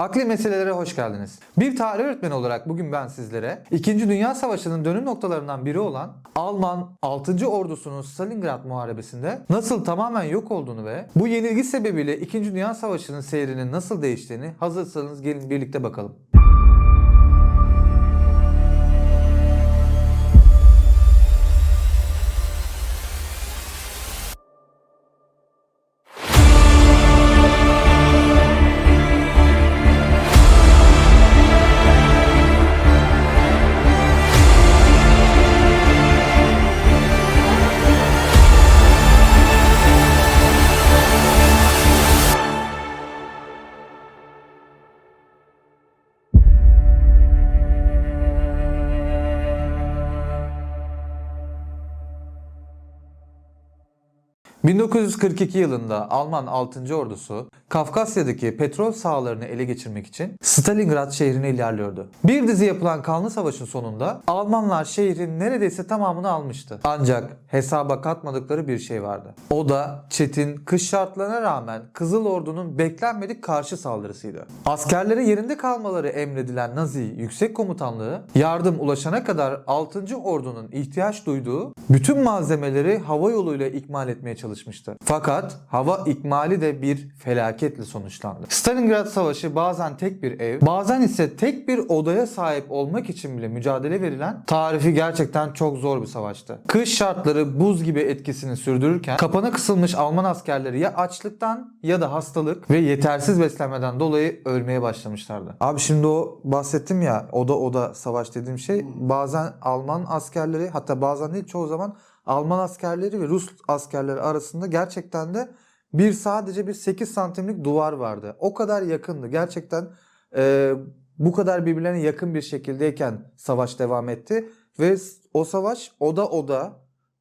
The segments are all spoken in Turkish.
Akli meselelere hoş geldiniz. Bir tarih öğretmeni olarak bugün ben sizlere 2. Dünya Savaşı'nın dönüm noktalarından biri olan Alman 6. Ordusu'nun Stalingrad Muharebesi'nde nasıl tamamen yok olduğunu ve bu yenilgi sebebiyle 2. Dünya Savaşı'nın seyrinin nasıl değiştiğini hazırsanız gelin birlikte bakalım. ...1942 yılında Alman 6. Ordusu Kafkasya'daki petrol sahalarını ele geçirmek için Stalingrad şehrine ilerliyordu. Bir dizi yapılan kanlı savaşın sonunda Almanlar şehrin neredeyse tamamını almıştı. Ancak hesaba katmadıkları bir şey vardı. O da çetin kış şartlarına rağmen Kızıl Ordu'nun beklenmedik karşı saldırısıydı. Askerlere yerinde kalmaları emredilen Nazi Yüksek Komutanlığı yardım ulaşana kadar 6. Ordu'nun ihtiyaç duyduğu bütün malzemeleri hava yoluyla ikmal etmeye çalışmıştı. Fakat hava ikmali de bir felaketle sonuçlandı. Stalingrad Savaşı bazen tek bir ev, bazen ise tek bir odaya sahip olmak için bile mücadele verilen tarifi gerçekten çok zor bir savaştı. Kış şartları buz gibi etkisini sürdürürken kapana kısılmış Alman askerleri ya açlıktan ya da hastalık ve yetersiz beslenmeden dolayı ölmeye başlamışlardı. Abi şimdi o bahsettim ya oda oda savaş dediğim şey bazen Alman askerleri hatta bazen değil çoğu zaman Alman askerleri ve Rus askerleri arasında gerçekten de bir sadece bir 8 santimlik duvar vardı. O kadar yakındı. Gerçekten e, bu kadar birbirlerine yakın bir şekildeyken savaş devam etti. Ve o savaş oda oda,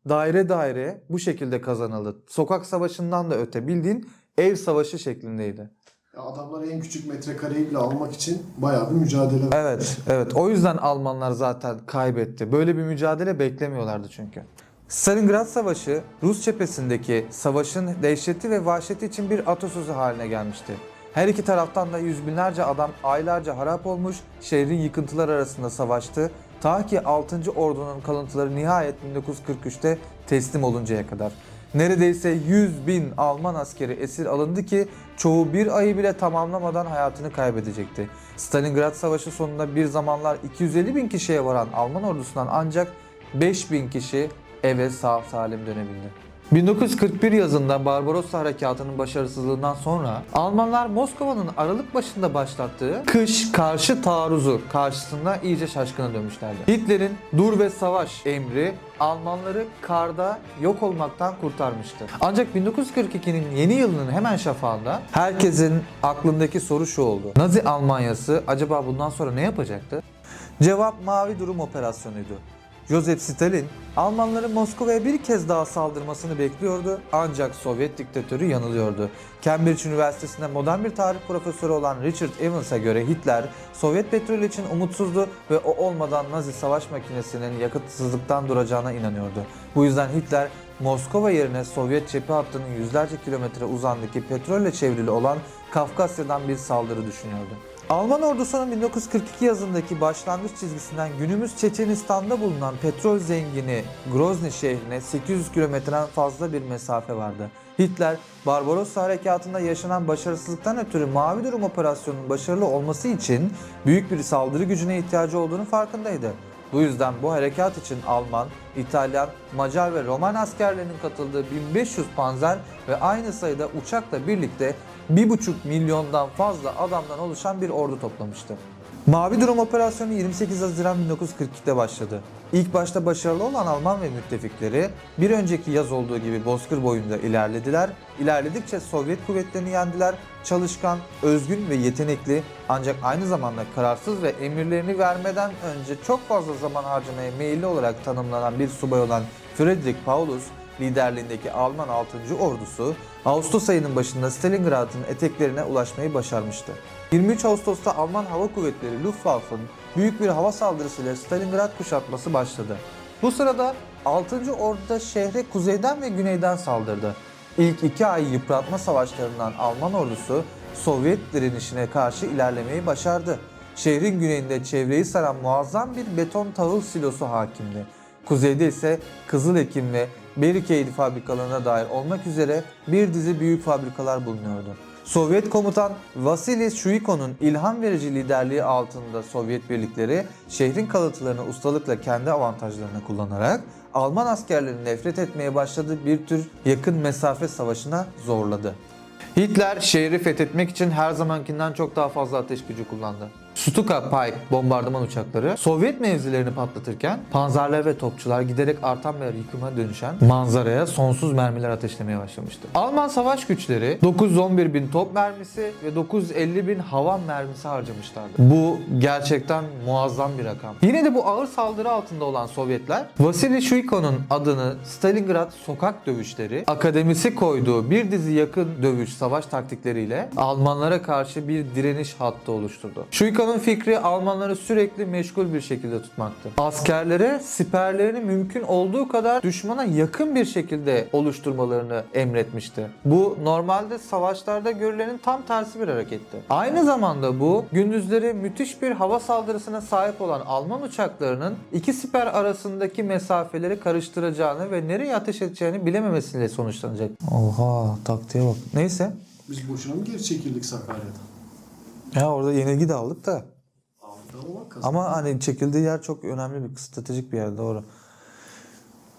daire daire bu şekilde kazanıldı. Sokak savaşından da öte bildiğin ev savaşı şeklindeydi. Adamlar en küçük metrekareyi bile almak için bayağı bir mücadele. Evet, evet. O yüzden Almanlar zaten kaybetti. Böyle bir mücadele beklemiyorlardı çünkü. Stalingrad Savaşı, Rus cephesindeki savaşın dehşeti ve vahşeti için bir atasözü haline gelmişti. Her iki taraftan da yüz binlerce adam aylarca harap olmuş, şehrin yıkıntılar arasında savaştı. Ta ki 6. Ordu'nun kalıntıları nihayet 1943'te teslim oluncaya kadar. Neredeyse 100 bin Alman askeri esir alındı ki çoğu bir ayı bile tamamlamadan hayatını kaybedecekti. Stalingrad Savaşı sonunda bir zamanlar 250 bin kişiye varan Alman ordusundan ancak 5 bin kişi eve sağ salim dönebildi. 1941 yazında Barbarossa Harekatı'nın başarısızlığından sonra Almanlar Moskova'nın Aralık başında başlattığı kış karşı taarruzu karşısında iyice şaşkına dönmüşlerdi. Hitler'in dur ve savaş emri Almanları karda yok olmaktan kurtarmıştı. Ancak 1942'nin yeni yılının hemen şafağında herkesin aklındaki soru şu oldu. Nazi Almanyası acaba bundan sonra ne yapacaktı? Cevap Mavi Durum Operasyonu'ydu. Joseph Stalin Almanların Moskova'ya bir kez daha saldırmasını bekliyordu ancak Sovyet diktatörü yanılıyordu. Cambridge Üniversitesi'nde modern bir tarih profesörü olan Richard Evans'a göre Hitler Sovyet petrolü için umutsuzdu ve o olmadan Nazi savaş makinesinin yakıtsızlıktan duracağına inanıyordu. Bu yüzden Hitler Moskova yerine Sovyet cephe hattının yüzlerce kilometre uzandaki petrolle çevrili olan Kafkasya'dan bir saldırı düşünüyordu. Alman ordusunun 1942 yazındaki başlangıç çizgisinden günümüz Çeçenistan'da bulunan petrol zengini Grozny şehrine 800 kilometreden fazla bir mesafe vardı. Hitler, Barbarossa harekatında yaşanan başarısızlıktan ötürü Mavi Durum operasyonunun başarılı olması için büyük bir saldırı gücüne ihtiyacı olduğunu farkındaydı. Bu yüzden bu harekat için Alman, İtalyan, Macar ve Roman askerlerinin katıldığı 1500 panzer ve aynı sayıda uçakla birlikte 1,5 milyondan fazla adamdan oluşan bir ordu toplamıştı. Mavi Durum Operasyonu 28 Haziran 1942'de başladı. İlk başta başarılı olan Alman ve müttefikleri bir önceki yaz olduğu gibi Bozkır boyunda ilerlediler. İlerledikçe Sovyet kuvvetlerini yendiler. Çalışkan, özgün ve yetenekli ancak aynı zamanda kararsız ve emirlerini vermeden önce çok fazla zaman harcamaya meyilli olarak tanımlanan bir subay olan Friedrich Paulus liderliğindeki Alman 6. ordusu Ağustos ayının başında Stalingrad'ın eteklerine ulaşmayı başarmıştı. 23 Ağustos'ta Alman Hava Kuvvetleri Luftwaffe'ın büyük bir hava saldırısıyla Stalingrad kuşatması başladı. Bu sırada 6. Ordu'da şehre kuzeyden ve güneyden saldırdı. İlk iki ay yıpratma savaşlarından Alman ordusu Sovyet direnişine karşı ilerlemeyi başardı. Şehrin güneyinde çevreyi saran muazzam bir beton tahıl silosu hakimdi. Kuzeyde ise Kızıl Ekim ve Berikeyli fabrikalarına dair olmak üzere bir dizi büyük fabrikalar bulunuyordu. Sovyet komutan Vasily Şuiko'nun ilham verici liderliği altında Sovyet birlikleri şehrin kalıntılarını ustalıkla kendi avantajlarına kullanarak Alman askerlerini nefret etmeye başladığı bir tür yakın mesafe savaşına zorladı. Hitler şehri fethetmek için her zamankinden çok daha fazla ateş gücü kullandı. Stuka Pike bombardıman uçakları Sovyet mevzilerini patlatırken panzerler ve topçular giderek artan bir yıkıma dönüşen manzaraya sonsuz mermiler ateşlemeye başlamıştı. Alman savaş güçleri 911 bin top mermisi ve 950 bin havan mermisi harcamışlardı. Bu gerçekten muazzam bir rakam. Yine de bu ağır saldırı altında olan Sovyetler Vasily Şuiko'nun adını Stalingrad sokak dövüşleri akademisi koyduğu bir dizi yakın dövüş savaş taktikleriyle Almanlara karşı bir direniş hattı oluşturdu. Şuiko'nun fikri Almanları sürekli meşgul bir şekilde tutmaktı. Askerlere siperlerini mümkün olduğu kadar düşmana yakın bir şekilde oluşturmalarını emretmişti. Bu normalde savaşlarda görülenin tam tersi bir hareketti. Aynı zamanda bu gündüzleri müthiş bir hava saldırısına sahip olan Alman uçaklarının iki siper arasındaki mesafeleri karıştıracağını ve nereye ateş edeceğini bilememesiyle sonuçlanacak. Oha taktiğe bak. Neyse. Biz boşuna mı geri çekildik Sakarya'dan? Ya orada yenilgi de aldık da. Ama hani çekildiği yer çok önemli bir stratejik bir yer doğru.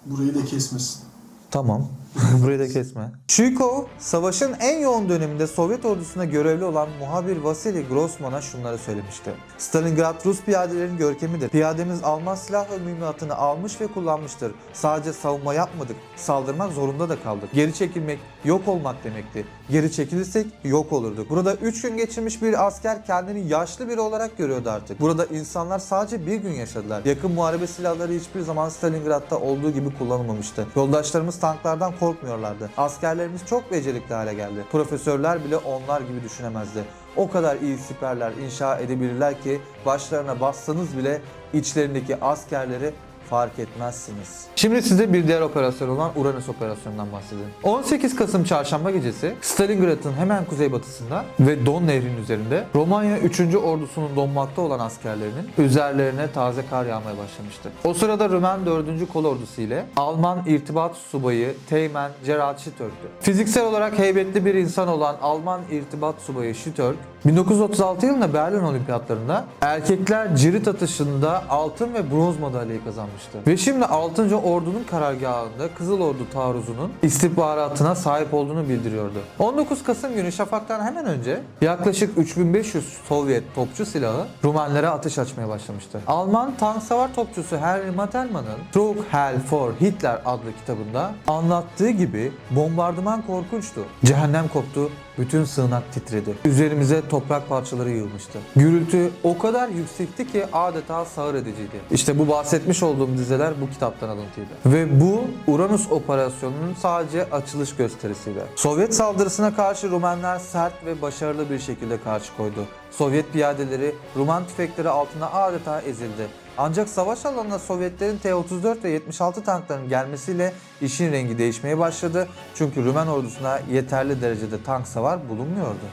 Burayı da kesmesin. Tamam. Burayı da kesme. Şuykov, savaşın en yoğun döneminde Sovyet ordusuna görevli olan muhabir Vasily Grossman'a şunları söylemişti. Stalingrad Rus piyadelerinin görkemidir. Piyademiz Alman silah ve mühimmatını almış ve kullanmıştır. Sadece savunma yapmadık, saldırmak zorunda da kaldık. Geri çekilmek yok olmak demekti. Geri çekilirsek yok olurduk. Burada 3 gün geçirmiş bir asker kendini yaşlı biri olarak görüyordu artık. Burada insanlar sadece bir gün yaşadılar. Yakın muharebe silahları hiçbir zaman Stalingrad'da olduğu gibi kullanılmamıştı. Yoldaşlarımız tanklardan korkmuyorlardı. Askerlerimiz çok becerikli hale geldi. Profesörler bile onlar gibi düşünemezdi. O kadar iyi siperler inşa edebilirler ki başlarına bassanız bile içlerindeki askerleri fark etmezsiniz. Şimdi size bir diğer operasyon olan Uranüs operasyonundan bahsedeyim. 18 Kasım çarşamba gecesi Stalingrad'ın hemen kuzeybatısında ve Don Nehri'nin üzerinde Romanya 3. ordusunun donmakta olan askerlerinin üzerlerine taze kar yağmaya başlamıştı. O sırada Rümen 4. Kol Ordusu ile Alman irtibat subayı Teğmen Gerald Schütterk'tü. Fiziksel olarak heybetli bir insan olan Alman irtibat subayı Schütterk 1936 yılında Berlin Olimpiyatlarında erkekler cirit atışında altın ve bronz madalyayı kazanmıştı. Ve şimdi 6. Ordunun karargahında Kızıl Ordu taarruzunun istihbaratına sahip olduğunu bildiriyordu. 19 Kasım günü şafaktan hemen önce yaklaşık 3500 Sovyet topçu silahı Rumenlere ateş açmaya başlamıştı. Alman tank savar topçusu Henry Mattelmann'ın Trug Hell for Hitler adlı kitabında anlattığı gibi bombardıman korkunçtu. Cehennem koptu, bütün sığınak titredi. Üzerimize toprak parçaları yığılmıştı. Gürültü o kadar yüksekti ki adeta sağır ediciydi. İşte bu bahsetmiş olduğum dizeler bu kitaptan alıntıydı. Ve bu Uranüs operasyonunun sadece açılış gösterisiydi. Sovyet saldırısına karşı Rumenler sert ve başarılı bir şekilde karşı koydu. Sovyet piyadeleri Ruman tüfekleri altına adeta ezildi. Ancak savaş alanına Sovyetlerin T-34 ve 76 tanklarının gelmesiyle işin rengi değişmeye başladı. Çünkü Rumen ordusuna yeterli derecede tank savar bulunmuyordu.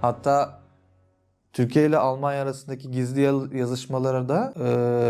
Hatta Türkiye ile Almanya arasındaki gizli yaz- yazışmalarda e,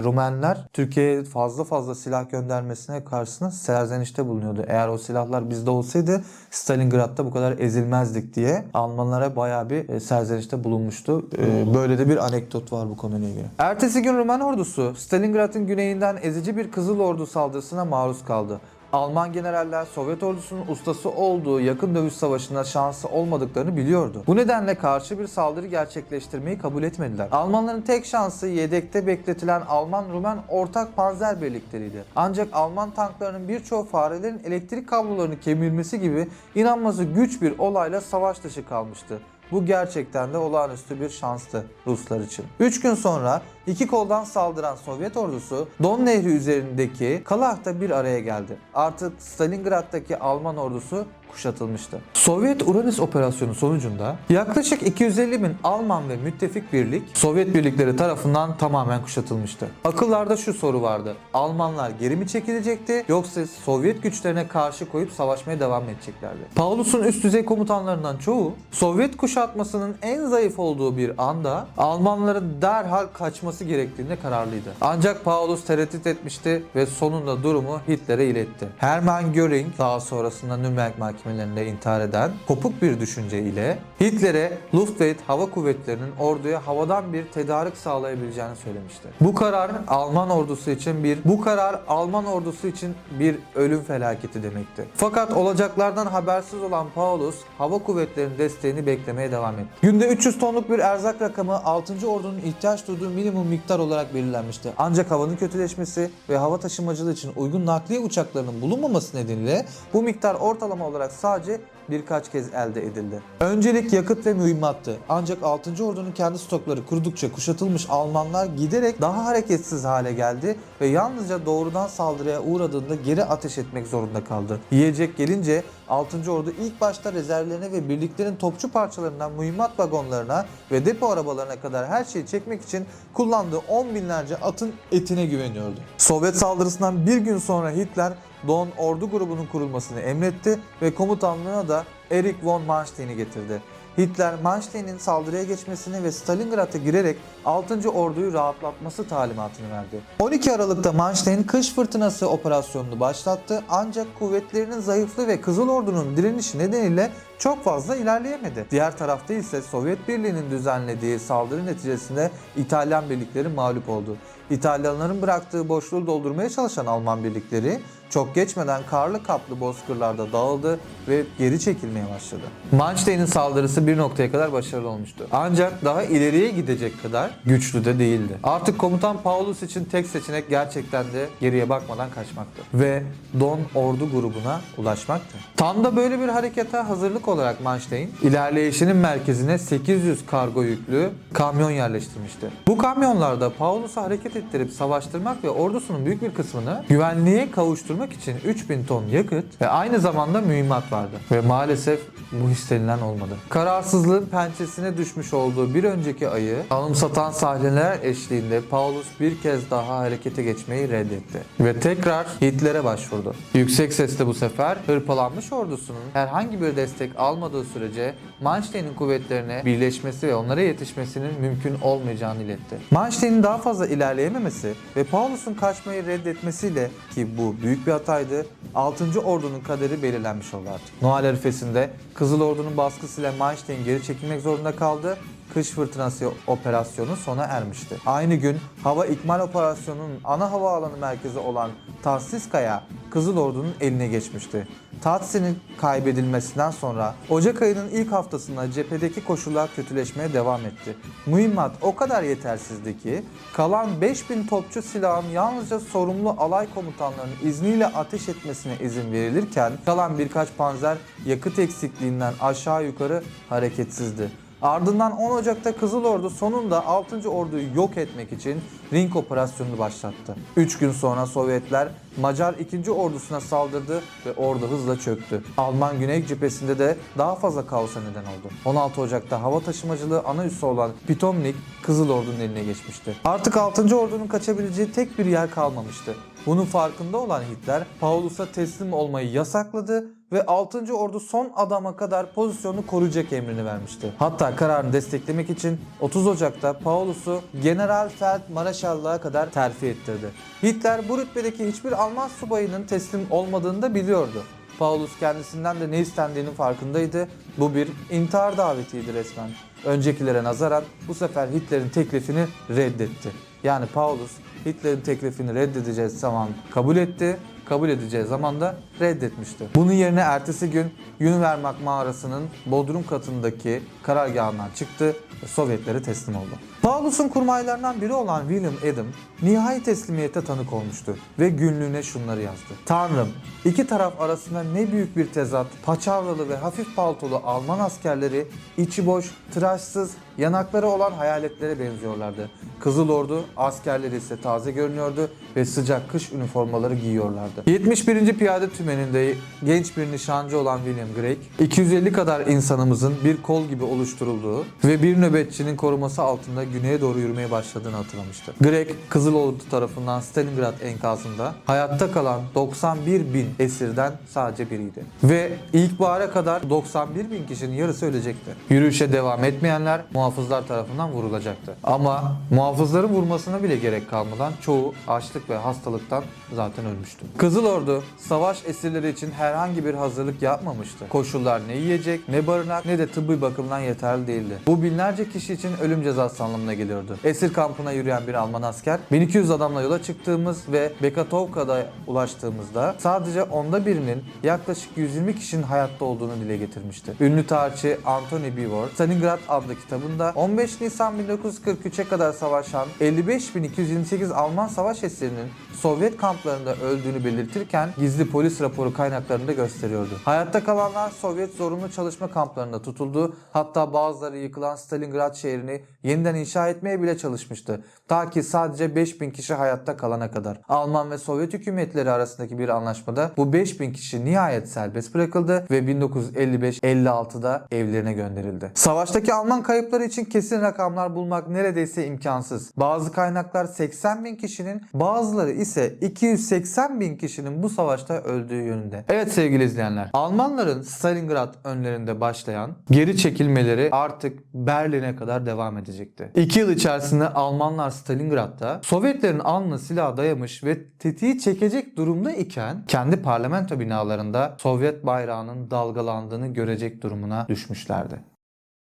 Rumenler Türkiye'ye fazla fazla silah göndermesine karşısında serzenişte bulunuyordu. Eğer o silahlar bizde olsaydı Stalingrad'da bu kadar ezilmezdik diye Almanlara bayağı bir e, serzenişte bulunmuştu. E, böyle de bir anekdot var bu konuyla ilgili. Ertesi gün Rumen ordusu Stalingrad'ın güneyinden ezici bir Kızıl Ordu saldırısına maruz kaldı. Alman generaller Sovyet ordusunun ustası olduğu yakın dövüş savaşında şansı olmadıklarını biliyordu. Bu nedenle karşı bir saldırı gerçekleştirmeyi kabul etmediler. Almanların tek şansı yedekte bekletilen Alman-Rumen ortak panzer birlikleriydi. Ancak Alman tanklarının birçoğu farelerin elektrik kablolarını kemirmesi gibi inanması güç bir olayla savaş dışı kalmıştı. Bu gerçekten de olağanüstü bir şanstı Ruslar için. 3 gün sonra iki koldan saldıran Sovyet ordusu Don Nehri üzerindeki Kalah'ta bir araya geldi. Artık Stalingrad'daki Alman ordusu kuşatılmıştı. Sovyet Uranüs operasyonu sonucunda yaklaşık 250 bin Alman ve müttefik birlik Sovyet birlikleri tarafından tamamen kuşatılmıştı. Akıllarda şu soru vardı. Almanlar geri mi çekilecekti yoksa Sovyet güçlerine karşı koyup savaşmaya devam edeceklerdi? Paulus'un üst düzey komutanlarından çoğu Sovyet kuşatmasının en zayıf olduğu bir anda Almanların derhal kaçması gerektiğinde kararlıydı. Ancak Paulus tereddüt etmişti ve sonunda durumu Hitler'e iletti. Hermann Göring daha sonrasında Nürnberg mahkemelerinde intihar eden kopuk bir düşünce ile Hitler'e Luftwaffe hava kuvvetlerinin orduya havadan bir tedarik sağlayabileceğini söylemişti. Bu karar Alman ordusu için bir bu karar Alman ordusu için bir ölüm felaketi demekti. Fakat olacaklardan habersiz olan Paulus hava kuvvetlerinin desteğini beklemeye devam etti. Günde 300 tonluk bir erzak rakamı 6. ordunun ihtiyaç duyduğu minimum miktar olarak belirlenmişti. Ancak havanın kötüleşmesi ve hava taşımacılığı için uygun nakliye uçaklarının bulunmaması nedeniyle bu miktar ortalama olarak sadece birkaç kez elde edildi. Öncelik yakıt ve mühimmattı. Ancak 6. ordunun kendi stokları kurudukça kuşatılmış Almanlar giderek daha hareketsiz hale geldi ve yalnızca doğrudan saldırıya uğradığında geri ateş etmek zorunda kaldı. Yiyecek gelince 6. ordu ilk başta rezervlerine ve birliklerin topçu parçalarından mühimmat vagonlarına ve depo arabalarına kadar her şeyi çekmek için kullandığı 10 binlerce atın etine güveniyordu. Sovyet saldırısından bir gün sonra Hitler Don ordu grubunun kurulmasını emretti ve komutanlığına da Erich von Manstein'i getirdi. Hitler Manstein'in saldırıya geçmesini ve Stalingrad'a girerek 6. orduyu rahatlatması talimatını verdi. 12 Aralık'ta Manstein kış fırtınası operasyonunu başlattı ancak kuvvetlerinin zayıflığı ve Kızıl Ordu'nun direnişi nedeniyle çok fazla ilerleyemedi. Diğer tarafta ise Sovyet Birliği'nin düzenlediği saldırı neticesinde İtalyan birlikleri mağlup oldu. İtalyanların bıraktığı boşluğu doldurmaya çalışan Alman birlikleri çok geçmeden karlı kaplı bozkırlarda dağıldı ve geri çekilmeye başladı. Manstein'in saldırısı bir noktaya kadar başarılı olmuştu. Ancak daha ileriye gidecek kadar güçlü de değildi. Artık komutan Paulus için tek seçenek gerçekten de geriye bakmadan kaçmaktı. Ve Don ordu grubuna ulaşmaktı. Tam da böyle bir harekete hazırlık olarak Manstein ilerleyişinin merkezine 800 kargo yüklü kamyon yerleştirmişti. Bu kamyonlarda Paulus'u hareket ettirip savaştırmak ve ordusunun büyük bir kısmını güvenliğe kavuşturmak için 3000 ton yakıt ve aynı zamanda mühimmat vardı. Ve maalesef bu istenilen olmadı. Kararsızlığın pençesine düşmüş olduğu bir önceki ayı anımsatan sahneler eşliğinde Paulus bir kez daha harekete geçmeyi reddetti. Ve tekrar Hitler'e başvurdu. Yüksek sesle bu sefer hırpalanmış ordusunun herhangi bir destek almadığı sürece Manstein'in kuvvetlerine birleşmesi ve onlara yetişmesinin mümkün olmayacağını iletti. Manstein'in daha fazla ilerleyememesi ve Paulus'un kaçmayı reddetmesiyle ki bu büyük bir hataydı, 6. ordunun kaderi belirlenmiş oldu artık. Noel arifesinde Kızıl Ordu'nun baskısıyla Manstein geri çekilmek zorunda kaldı kış fırtınası operasyonu sona ermişti. Aynı gün hava ikmal operasyonunun ana havaalanı merkezi olan Tatsiskaya Kızıl Ordu'nun eline geçmişti. Tatsi'nin kaybedilmesinden sonra Ocak ayının ilk haftasında cephedeki koşullar kötüleşmeye devam etti. Mühimmat o kadar yetersizdi ki kalan 5000 topçu silahın yalnızca sorumlu alay komutanlarının izniyle ateş etmesine izin verilirken kalan birkaç panzer yakıt eksikliğinden aşağı yukarı hareketsizdi. Ardından 10 Ocak'ta Kızıl Ordu sonunda 6. Ordu'yu yok etmek için Ring operasyonunu başlattı. 3 gün sonra Sovyetler Macar 2. Ordusuna saldırdı ve ordu hızla çöktü. Alman Güney cephesinde de daha fazla kaosa neden oldu. 16 Ocak'ta hava taşımacılığı ana üssü olan Pitomnik Kızıl Ordu'nun eline geçmişti. Artık 6. Ordu'nun kaçabileceği tek bir yer kalmamıştı. Bunun farkında olan Hitler Paulus'a teslim olmayı yasakladı ve 6. Ordu son adama kadar pozisyonu koruyacak emrini vermişti. Hatta kararını desteklemek için 30 Ocak'ta Paulus'u General Feld Mareşallığa kadar terfi ettirdi. Hitler bu rütbedeki hiçbir Alman subayının teslim olmadığını da biliyordu. Paulus kendisinden de ne istendiğinin farkındaydı. Bu bir intihar davetiydi resmen. Öncekilere nazaran bu sefer Hitler'in teklifini reddetti. Yani Paulus Hitler'in teklifini reddedeceği zaman kabul etti, kabul edeceği zaman da reddetmişti. Bunun yerine ertesi gün Yunvermak mağarasının bodrum katındaki karargahından çıktı ve Sovyetlere teslim oldu. Paulus'un kurmaylarından biri olan William Adam nihai teslimiyete tanık olmuştu ve günlüğüne şunları yazdı. Tanrım, iki taraf arasında ne büyük bir tezat, paçavralı ve hafif paltolu Alman askerleri içi boş, tıraşsız, yanakları olan hayaletlere benziyorlardı. Kızıl Ordu askerleri ise taze görünüyordu ve sıcak kış üniformaları giyiyorlardı. 71. Piyade Tümeni'nde genç bir nişancı olan William Gregg, 250 kadar insanımızın bir kol gibi oluşturulduğu ve bir nöbetçinin koruması altında güneye doğru yürümeye başladığını hatırlamıştı. Gregg, Kızıl Ordu tarafından Stalingrad enkazında hayatta kalan 91 bin esirden sadece biriydi. Ve ilkbahara kadar 91 bin kişinin yarısı ölecekti. Yürüyüşe devam etmeyenler muhafızlar tarafından vurulacaktı. Ama muhafızların vurmasına bile gerek kalmadan çoğu açlık ve hastalıktan zaten ölmüştü. Kızıl Ordu savaş esirleri için herhangi bir hazırlık yapmamıştı. Koşullar ne yiyecek, ne barınak, ne de tıbbi bakımdan yeterli değildi. Bu binlerce kişi için ölüm cezası anlamına geliyordu. Esir kampına yürüyen bir Alman asker 1200 adamla yola çıktığımız ve Bekatovka'da ulaştığımızda sadece onda birinin yaklaşık 120 kişinin hayatta olduğunu dile getirmişti. Ünlü tarihçi Anthony Beevor, Stalingrad adlı kitabında 15 Nisan 1943'e kadar savaşan 55.228 Alman savaş esirinin Sovyet kamplarında öldüğünü belirtirken gizli polis raporu kaynaklarında gösteriyordu. Hayatta kalanlar Sovyet zorunlu çalışma kamplarında tutuldu. Hatta bazıları yıkılan Stalingrad şehrini yeniden inşa etmeye bile çalışmıştı. Ta ki sadece 5000 kişi hayatta kalana kadar. Alman ve Sovyet hükümetleri arasındaki bir anlaşmada bu 5000 kişi nihayet serbest bırakıldı ve 1955-56'da evlerine gönderildi. Savaştaki Alman kayıpları için kesin rakamlar bulmak neredeyse imkansız. Bazı kaynaklar 80 bin kişinin, bazıları ise 280 bin kişinin bu savaşta öldüğü yönünde. Evet sevgili izleyenler, Almanların Stalingrad önlerinde başlayan geri çekilmeleri artık Berlin'e kadar devam edecekti. İki yıl içerisinde Almanlar Stalingrad'da Sovyetlerin alnına silah dayamış ve tetiği çekecek durumda iken kendi parlamento binalarında Sovyet bayrağının dalgalandığını görecek durumuna düşmüşlerdi.